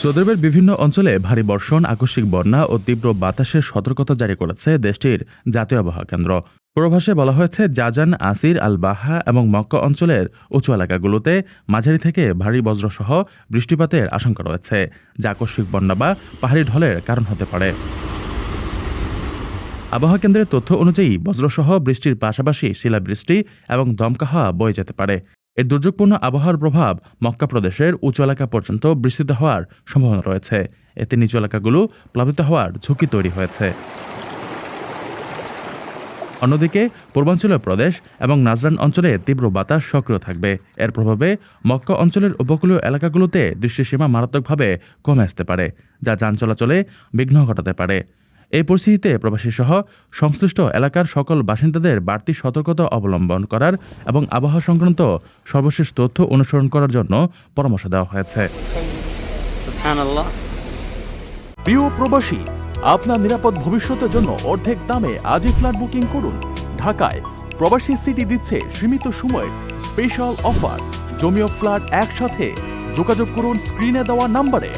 Saudi আরবের বিভিন্ন অঞ্চলে ভারী বর্ষণ, আকস্মিক বন্যা ও তীব্র বাতাসের সতর্কতা জারি করেছে দেশটির জাতীয় আবহাওয়া কেন্দ্র। পূর্বাভাসে বলা হয়েছে, জাজান, আসির আল বাহা এবং মক্কা অঞ্চলের উঁচু এলাকাগুলোতে মাঝারি থেকে ভারী বজ্রসহ বৃষ্টিপাতের আশঙ্কা রয়েছে, যা আকস্মিক বন্যা বা পাহাড়ি ঢলের কারণ হতে পারে। আবহাওয়া কেন্দ্রের তথ্য অনুযায়ী, বজ্রসহ বৃষ্টির পাশাপাশি শিলাবৃষ্টি এবং দমকা হাওয়া বয়ে যেতে পারে। এর দুর্যোগপূর্ণ আবহাওয়ার প্রভাব মক্কা প্রদেশের উঁচু এলাকা পর্যন্ত বিস্তৃত হওয়ার সম্ভাবনা রয়েছে। এতে নিচু এলাকাগুলো প্লাবিত হওয়ার ঝুঁকি তৈরি হয়েছে। অন্যদিকে, পূর্বাঞ্চলীয় প্রদেশ এবং নাজরান অঞ্চলে তীব্র বাতাস সক্রিয় থাকবে। এর প্রভাবে মক্কা অঞ্চলের উপকূলীয় এলাকাগুলোতে দৃষ্টিসীমা মারাত্মকভাবে কমে আসতে পারে, যা যান চলাচলে বিঘ্ন ঘটাতে পারে। এই পরিস্থিতিতে প্রবাসীসহ সংশ্লিষ্ট এলাকার সকল বাসিন্দাদের বাড়তি সতর্কতা অবলম্বন করার এবং আবহাওয়া সংক্রান্ত সর্বশেষ তথ্য অনুসরণ করার জন্য পরামর্শ দেওয়া হয়েছে। প্রিয় প্রবাসী আপনার নিরাপদ ভবিষ্যতের জন্য অর্ধেক দামে আজই ফ্ল্যাট বুকিং করুন। ঢাকায় প্রবাসী সিটি দিচ্ছে সীমিত সময়ের স্পেশাল অফার জমিও ফ্ল্যাট একসাথে। যোগাযোগ করুন স্ক্রিনে দেওয়া নাম্বারে।